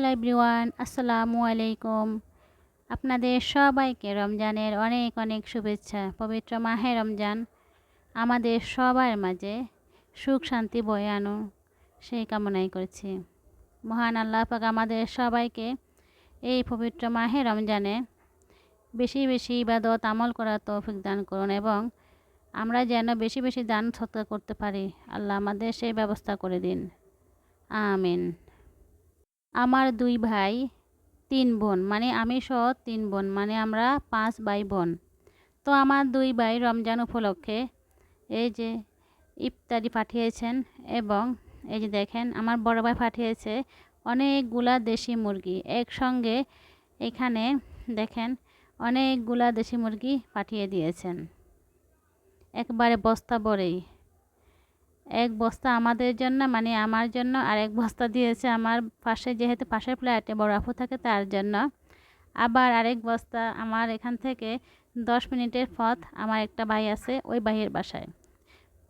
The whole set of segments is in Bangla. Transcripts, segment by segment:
হ্যালো এভরিওয়ান, আসসালামু আলাইকুম। আপনাদের সবাইকে রমজানের অনেক অনেক শুভেচ্ছা। পবিত্র মাহে রমজান আমাদের সবার মাঝে সুখ শান্তি বয়ে আনো, সেই কামনাই করছি। মহান আল্লাহ পাক আমাদের সবাইকে এই পবিত্র মাহে রমজানে বেশি বেশি ইবাদত, আমল করার তৌফিক দান করুন এবং আমরা যেন বেশি বেশি দান সত্য করতে পারি, আল্লাহ আমাদের সেই ব্যবস্থা করে দিন। আমিন। আমার দুই ভাই, তিন বোন। মানে আমি সহ তিন বোন। মানে আমরা পাঁচ ভাই বোন। তো আমার দুই ভাই রমজান উপলক্ষে এই যে ইফতারি পাঠিয়েছেন এবং এই যে দেখেন আমার বড় ভাই পাঠিয়েছে অনেকগুলা দেশি মুরগি। একসঙ্গে এখানে দেখেন অনেকগুলা দেশি মুরগি পাঠিয়ে দিয়েছেন। একবারে বস্তা ভরেই। এক বস্তা আমাদের জন্য মানে আমার জন্য, আর এক বস্তা দিয়েছে আমার পাশে, যেহেতু পাশের ফ্ল্যাটে বড় আপু থাকে তার জন্য। আবার আরেক বস্তা আমার এখান থেকে দশ মিনিটের পথ, আমার একটা ভাই আছে ওই ভাইয়ের বাসায়।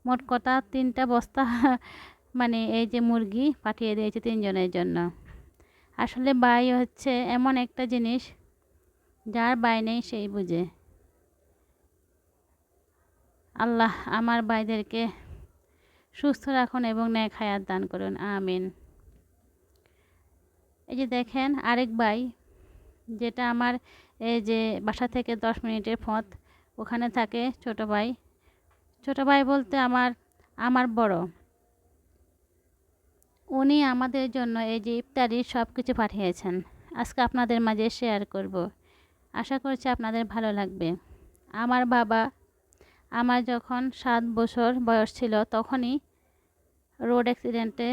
মোট কথা তিনটা বস্তা মানে এই যে মুরগি পাঠিয়ে দিয়েছে তিনজনের জন্য। আসলে বাই হচ্ছে এমন একটা জিনিস, যার বাই নেই সেই বুঝে। আল্লাহ আমার ভাইদেরকে সুস্থ রাখুন এবং ন্যায় খায়াত দান করুন। আমিন। এই যে দেখেন আরেক ভাই, যেটা আমার এই যে বাসা থেকে দশ মিনিটের পথ, ওখানে থাকে ছোট ভাই। ছোট ভাই বলতে আমার আমার বড়। উনি আমাদের জন্য এই যে ইফতারির সব কিছু পাঠিয়েছেন। আজকে আপনাদের মাঝে শেয়ার করব। আশা করছি আপনাদের ভালো লাগবে। আমার বাবা আমার যখন সাত বছর বয়স ছিল, তখনই রোড অ্যাক্সিডেন্টে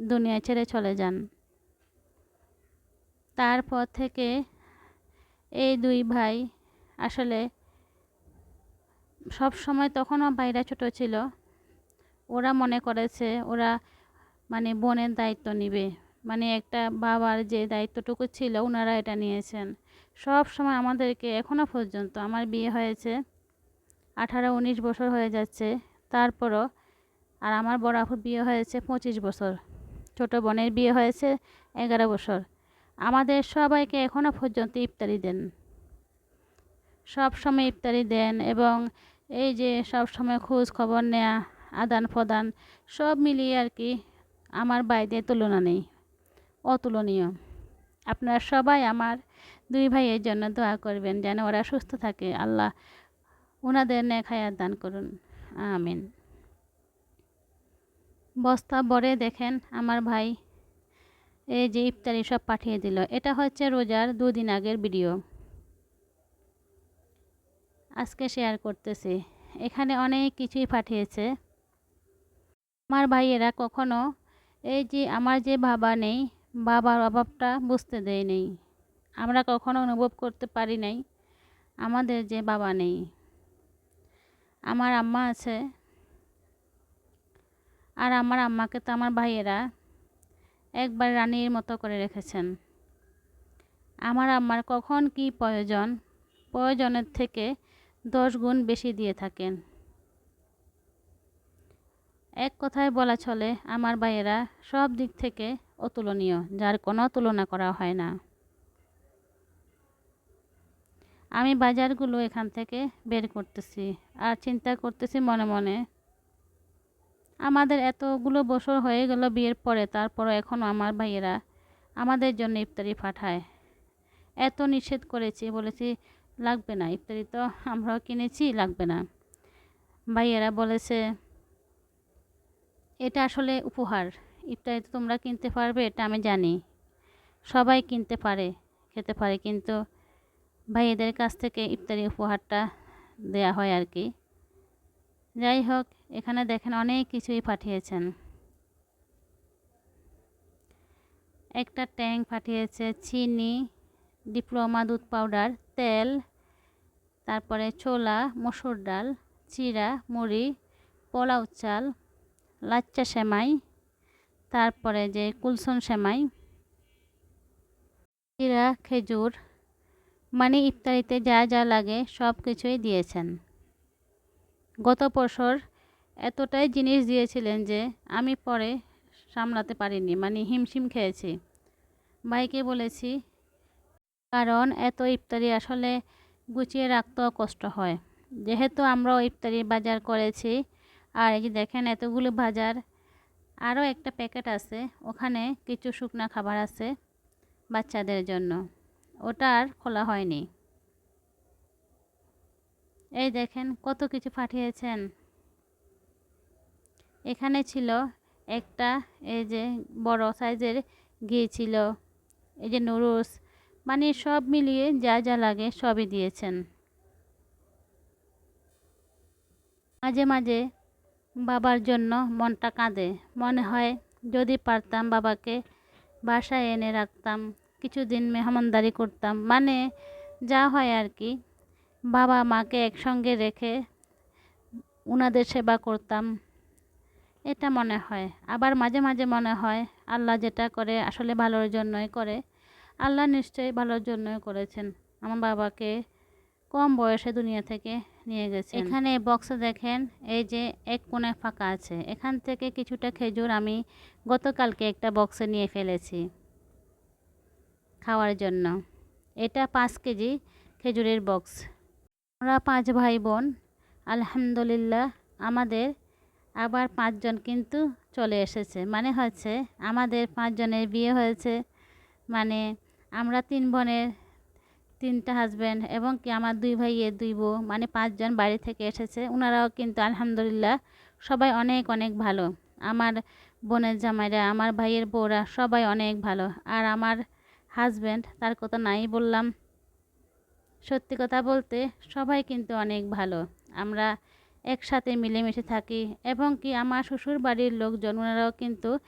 দুনিয়া ছেড়ে চলে যান। তারপর থেকে এই দুই ভাই আসলে সব সময় তখনও ভাইরা ছোট ছিল। ওরা মনে করেছে ওরা মানে বোনের দায়িত্ব নিবে। মানে একটা বাবার যে দায়িত্বটুকু ছিল ওনারা এটা নিয়েছেন। সব সময় আমাদেরকে এখনও পর্যন্ত আমার বিয়ে হয়েছে। আঠারো, উনিশ বছর হয়ে যাচ্ছে। তারপরও, আর আমার বড় আপুর বিয়ে হয়েছে পঁচিশ বছর। ছোট বোনের বিয়ে হয়েছে এগারো বছর। আমাদের সবাইকে এখনও পর্যন্ত ইফতারি দেন। সব সময় ইফতারি দেন এবং এই যে সব সময় খোঁজ খবর নেয়া, আদান প্রদান, সব মিলিয়ে আর কি আমার বাইদের তুলনা নেই। অতুলনীয়। আপনারা সবাই আমার দুই ভাইয়ের জন্য দোয়া করবেন যেন ওরা সুস্থ থাকে। আল্লাহ ওনাদের নেখায়াত দান করুন। আমিন। বস্তা বরে দেখেন আমার ভাই, এই যে ইফতারি সব পাঠিয়ে দিল। এটা হচ্ছে রোজার দুদিন আগের ভিডিও। আজকে শেয়ার করতেছি। এখানে অনেক কিছুই পাঠিয়েছে। আমার ভাইয়েরা কখনো এই যে আমার যে বাবা নেই, বাবার অভাবটা বুঝতে দেয় নেই। আমরা কখনো অনুভব করতে পারি নাই, আমাদের যে বাবা নেই। আমার আম্মা আছে। আর আমার আম্মাকে তো আমার ভাইয়েরা একবার রানীর মতো করে রেখেছেন। আমার আম্মার কখন কি প্রয়োজন, প্রয়োজনের থেকে দশ গুণ বেশি দিয়ে থাকেন। এক কথায় বলা চলে, আমার ভাইয়েরা সব দিক থেকে অতুলনীয়, যার কোনো তুলনা করা হয় না। আমি বাজারগুলো এখান থেকে বের করতেছি আর চিন্তা করতেছি মনে মনে। আমাদের এতগুলো বছর হয়ে গেল বিয়ের পরে, তারপরও এখনও আমার ভাইয়েরা আমাদের জন্য ইফতারি পাঠায়। এত নিষেধ করেছি, বলেছি লাগবে না, ইফতারি তো আমরাও কিনেছি, লাগবে না। ভাইয়েরা বলেছে, এটা আসলে উপহার, ইফতারি তো তোমরা কিনতে পারবে, এটা আমি জানি। সবাই কিনতে পারে, খেতে পারে, কিন্তু ভাইয়েদের কাছ থেকে ইফতারি উপহারটা দেয়া হয় আর কি। যাই হোক, এখানে দেখেন অনেক কিছুই পাঠিয়েছেন। একটা ট্যাঙ্ক পাঠিয়েছে, চিনি, ডিপ্লোমা দুধ পাউডার, তেল, তারপরে ছোলা, মসুর ডাল চিরা মুড়ি, পোলাও চাল, লাচ্চা সেমাই, তারপরে যে কুলসন সেমাই চিরা খেজুর মানে ইফতারিতে যা যা লাগে সব কিছুই দিয়েছেন। গত বছর এতটাই জিনিস দিয়েছিলেন যে আমি পরে সামলাতে পারিনি মানে হিমশিম খেয়েছি। ভাইকে বলেছি, কারণ এত ইফতারি আসলে গুছিয়ে রাখতেও কষ্ট হয়। যেহেতু আমরাও ইফতারি বাজার করেছি, আর এই যে দেখেন এতগুলো বাজার, আরও একটা প্যাকেট আছে, ওখানে কিছু শুকনা খাবার আছে বাচ্চাদের জন্য। ওটা আর খোলা হয়নি। এই দেখেন কত কিছু পাঠিয়েছেন। এখানে ছিল একটা, এই যে বড় সাইজের ঘি ছিল, এই যে নুডলস মানে সব মিলিয়ে যা যা লাগে সবই দিয়েছেন। মাঝে মাঝে বাবার জন্য মনটা কাঁদে। মনে হয় যদি পারতাম বাবাকে বাসায় এনে রাখতাম। কিছুদিন মেহমানদারি করতাম। মানে যা হয় আর কি। বাবা মাকে একসঙ্গে রেখে উনাদের সেবা করতাম। এটা মনে হয়। আবার মাঝে মাঝে মনে হয়, আল্লাহ যেটা করে আসলে ভালোর জন্যই করে। আল্লাহ নিশ্চয়ই ভালোর জন্যই করেছেন। আমার বাবাকে কম বয়সে দুনিয়া থেকে নিয়ে গেছে এখানে বক্সে দেখেন, এই যে এক কোণে ফাঁকা আছে। এখান থেকে কিছুটা খেজুর আমি গতকালকে একটা বক্সে নিয়ে ফেলেছি। খাওয়ার জন্য। এটা পাঁচ কেজি খেজুরের বক্স। আমরা পাঁচ ভাই বোন আলহামদুলিল্লাহ, আমাদের আবার পাঁচজন কিন্তু চলে এসেছে। মানে হচ্ছে আমাদের পাঁচজনের বিয়ে হয়েছে। মানে আমরা তিন বোনের তিনটা হাজব্যান্ড এবং কি আমার দুই ভাইয়ের দুই বউ। মানে পাঁচজন বাড়ি থেকে এসেছে। ওনারাও কিন্তু আলহামদুলিল্লাহ সবাই অনেক অনেক ভালো। আমার বোনের জামাইরা, আমার ভাইয়ের বউরা সবাই অনেক ভালো। আর আমার হাজব্যান্ড তার কথা নাই বললাম। সত্যি কথা বলতে সবাই কিন্তু অনেক ভালো। আমরা একসাথে মিলেমিশে থাকি এবং কি আমার শ্বশুর বাড়ির লোকজন, ওনারাও কিন্তু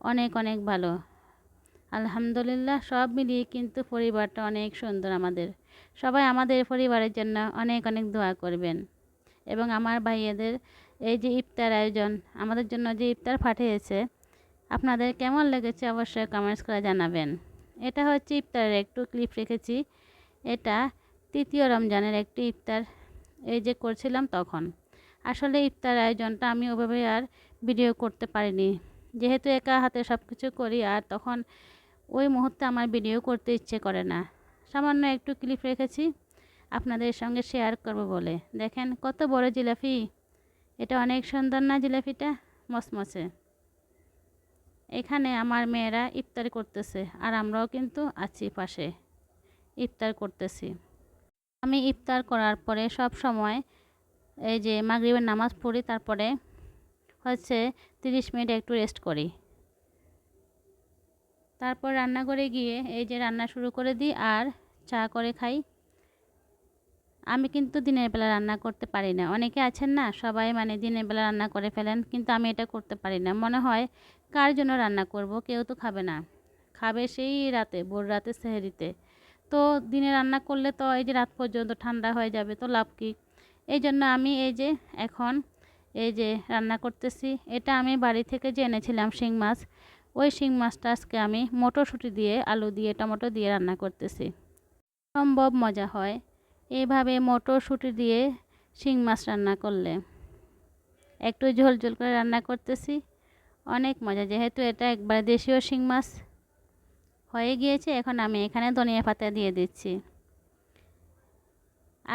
অনেক অনেক ভালো। আলহামদুলিল্লাহ সব মিলিয়ে কিন্তু পরিবারটা অনেক সুন্দর আমাদের। সবাই আমাদের পরিবারের জন্য অনেক অনেক দোয়া করবেন। এবং আমার ভাইয়েদের এই যে ইফতার আয়োজন, আমাদের জন্য যে ইফতার পাঠিয়েছে, আপনাদের কেমন লেগেছে অবশ্যই কমেন্টস করে জানাবেন। এটা হচ্ছে ইফতারের একটু ক্লিপ রেখেছি। এটা তৃতীয় রমজানের একটি ইফতার। এই যে করছিলাম তখন। আসলে ইফতার আয়োজনটা আমি ওভাবে আর ভিডিও করতে পারিনি। যেহেতু একা হাতে সব কিছু করি, আর তখন ওই মুহূর্তে আমার ভিডিও করতে ইচ্ছে করে না। সামান্য একটু ক্লিপ রেখেছি, আপনাদের সঙ্গে শেয়ার করব বলে। দেখেন কত বড় জিলাপি। এটা অনেক সুন্দর না জিলাপিটা? মসমসে। এখানে আমার মেয়েরা ইফতার করতেছে আর আমরাও কিন্তু আছি পাশে। ইফতার করতেছি। আমি ইফতার করার পরে সব সময় এই যে মাগরিবের নামাজ পড়ি, তারপরে হচ্ছে তিরিশ মিনিট একটু রেস্ট করি। তারপর রান্না করে গিয়ে এই যে রান্না শুরু করে দিই আর চা করে খাই। আমি কিন্তু দিনের বেলা রান্না করতে পারি না। অনেকে আছেন না, সবাই মানে দিনের বেলা রান্না করে ফেলেন, কিন্তু আমি এটা করতে পারি না। মনে হয়, কার জন্য রান্না করব? কেউ তো খাবে না। খাবে সেই রাতে, ভোর রাতে সেহেরিতে। তো দিনে রান্না করলে তো এই যে রাত পর্যন্ত ঠান্ডা হয়ে যাবে, তো লাভ কী? এই জন্য আমি এই যে এখন এই যে রান্না করতেছি, এটা আমি বাড়ি থেকে যে এনেছিলাম শিং মাছ, ওই শিং মাছটা আজকে আমি মটরশুঁটি দিয়ে, আলু দিয়ে, টমেটো দিয়ে রান্না করতেছি। সম্ভব মজা হয়। এইভাবে মটরশুঁটি দিয়ে শিং মাছ রান্না করলে। একটু ঝোল ঝোল করে রান্না করতেছি। অনেক মজা, যেহেতু এটা একবার দেশীয় শিং মাছ। হয়ে গিয়েছে, এখন আমি এখানে ধনিয়া পাতা দিয়ে দিচ্ছি।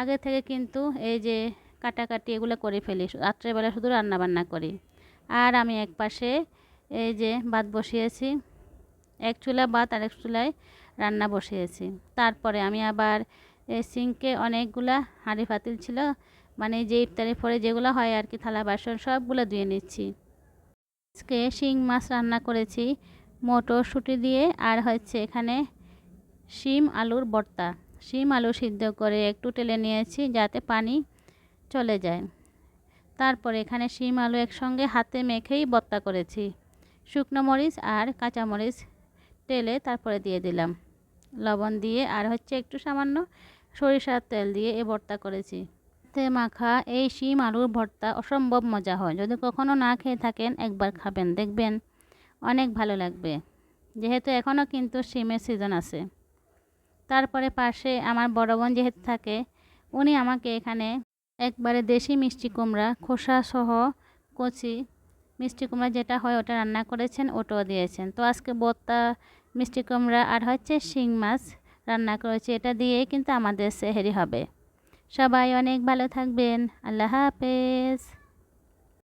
আগে থেকে কিন্তু এই যে কাটাকাটি এগুলো করে ফেলি, রাত্রেবেলা শুধু রান্না বান্না করি। আর আমি এক পাশে এই যে ভাত বসিয়েছি, এক চুলা ভাত আর এক চুলায় রান্না বসিয়েছি। তারপরে আমি আবার এই সিঙ্কে অনেকগুলা হাঁড়ি পাতিল ছিল। মানে যে ইফতারের পরে যেগুলো হয় আর কি, থালা, বাসন, সবগুলো ধুয়ে নিচ্ছি। আজকে শিং মাছ রান্না করেছি, মটরশুঁটি দিয়ে, আর হচ্ছে এখানে শিম আলুর ভর্তা শিম আলু সিদ্ধ করে একটু টেলে নিয়েছি যাতে পানি চলে যায়। তারপরে এখানে শিম আলু একসঙ্গে হাতে মেখেই ভর্তা করেছি। শুকনো মরিচ আর কাঁচা মরিচ তেলে তারপরে দিয়ে দিলাম। লবণ দিয়ে, আর হচ্ছে একটু সামান্য সরিষার তেল দিয়ে এ ভর্তা করেছি। তে মাখা এই শিম আলুর ভর্তা অসম্ভব মজা হয়। যদি কখনও না খেয়ে থাকেন, একবার খাবেন, দেখবেন অনেক ভালো লাগবে। যেহেতু এখনও কিন্তু শিমের সিজন আছে। তারপরে পাশে আমার বড় বোন যেহেতু থাকে, উনি আমাকে এখানে একবারে দেশি মিষ্টি কুমড়া, খোসা সহ কচি মিষ্টি কুমড়া যেটা হয় ওটা রান্না করেছেন, ওটাও দিয়েছেন। তো আজকে বত্তা মিষ্টি কুমড়া আর হচ্ছে শিং মাছ রান্না করেছি এটা দিয়েই কিন্তু আমাদের সেহেরি হবে। সবাই অনেক ভালো থাকবেন। আল্লাহ হাফেজ।